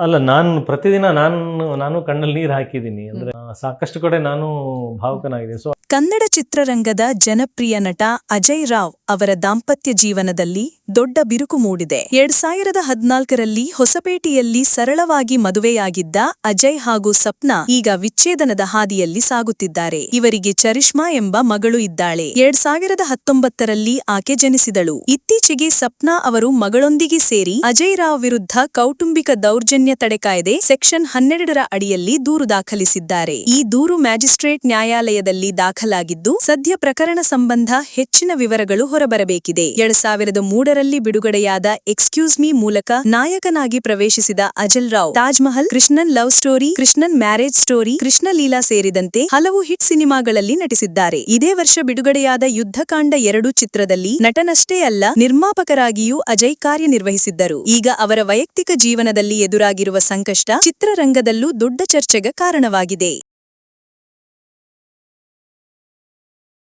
ಅಲ್ಲ ನಾನು ಪ್ರತಿದಿನ ನಾನು ನಾನು ಕಣ್ಣಲ್ಲಿ ನೀರು ಹಾಕಿದ್ದೀನಿ. ಅಂದ್ರೆ ಸಾಕಷ್ಟು ಕಡೆ ನಾನು ಭಾವುಕನಾಗಿದ್ದೀನಿ. ಸೊ ಕನ್ನಡ ಚಿತ್ರರಂಗದ ಜನಪ್ರಿಯ ನಟ ಅಜಯ್ ರಾವ್ ಅವರ ದಾಂಪತ್ಯ ಜೀವನದಲ್ಲಿ ದೊಡ್ಡ ಬಿರುಕು ಮೂಡಿದೆ. ಎರಡ್ ಸಾವಿರದ ಹದ್ನಾಲ್ಕರಲ್ಲಿ ಹೊಸಪೇಟೆಯಲ್ಲಿ ಸರಳವಾಗಿ ಮದುವೆಯಾಗಿದ್ದ ಅಜಯ್ ಹಾಗೂ ಸಪ್ನಾ ಈಗ ವಿಚ್ಛೇದನದ ಹಾದಿಯಲ್ಲಿ ಸಾಗುತ್ತಿದ್ದಾರೆ. ಇವರಿಗೆ ಚರಿಷ್ಮಾ ಎಂಬ ಮಗಳು ಇದ್ದಾಳೆ. ಎರಡ್ ಸಾವಿರದ ಹತ್ತೊಂಬತ್ತರಲ್ಲಿ ಆಕೆ ಜನಿಸಿದಳು. ಇತ್ತೀಚೆಗೆ ಸಪ್ನಾ ಅವರು ಮಗಳೊಂದಿಗೆ ಸೇರಿ ಅಜಯ್ ರಾವ್ ವಿರುದ್ಧ ಕೌಟುಂಬಿಕ ದೌರ್ಜನ್ಯ ತಡೆ ಕಾಯ್ದೆ ಸೆಕ್ಷನ್ ಹನ್ನೆರಡರ ಅಡಿಯಲ್ಲಿ ದೂರು ದಾಖಲಿಸಿದ್ದಾರೆ. ಈ ದೂರು ಮ್ಯಾಜಿಸ್ಟ್ರೇಟ್ ನ್ಯಾಯಾಲಯದಲ್ಲಿ ದಾಖಲಾಗಿದ್ದು, ಸದ್ಯ ಪ್ರಕರಣ ಸಂಬಂಧ ಹೆಚ್ಚಿನ ವಿವರಗಳು ಹೊರಬರಬೇಕಿದೆ. ಎರಡ್ ಸಾವಿರದ ಮೂರರಲ್ಲಿ ಬಿಡುಗಡೆಯಾದ ಎಕ್ಸ್ಕ್ಯೂಸ್ ಮೀ ಮೂಲಕ ನಾಯಕನಾಗಿ ಪ್ರವೇಶಿಸಿದ Ajay Rao Taj Mahal Krishnan love story, Krishnan marriage story, Krishna Leela ಸೇರಿದಂತೆ ಹಲವು ಹಿಟ್ ಸಿನಿಮಾಗಳಲ್ಲಿ ನಟಿಸಿದ್ದಾರೆ. ಇದೇ ವರ್ಷ ಬಿಡುಗಡೆಯಾದ ಯುದ್ಧಕಾಂಡ ಎರಡು ಚಿತ್ರದಲ್ಲಿ ನಟನಷ್ಟೇ ಅಲ್ಲ, ನಿರ್ಮಾಪಕರಾಗಿಯೂ ಅಜಯ್ ಕಾರ್ಯನಿರ್ವಹಿಸಿದ್ದರು. ಈಗ ಅವರ ವೈಯಕ್ತಿಕ ಜೀವನದಲ್ಲಿ ಎದುರಾಗಿರುವ ಸಂಕಷ್ಟ ಚಿತ್ರರಂಗದಲ್ಲೂ ದೊಡ್ಡ ಚರ್ಚೆಗೆ ಕಾರಣವಾಗಿದೆ.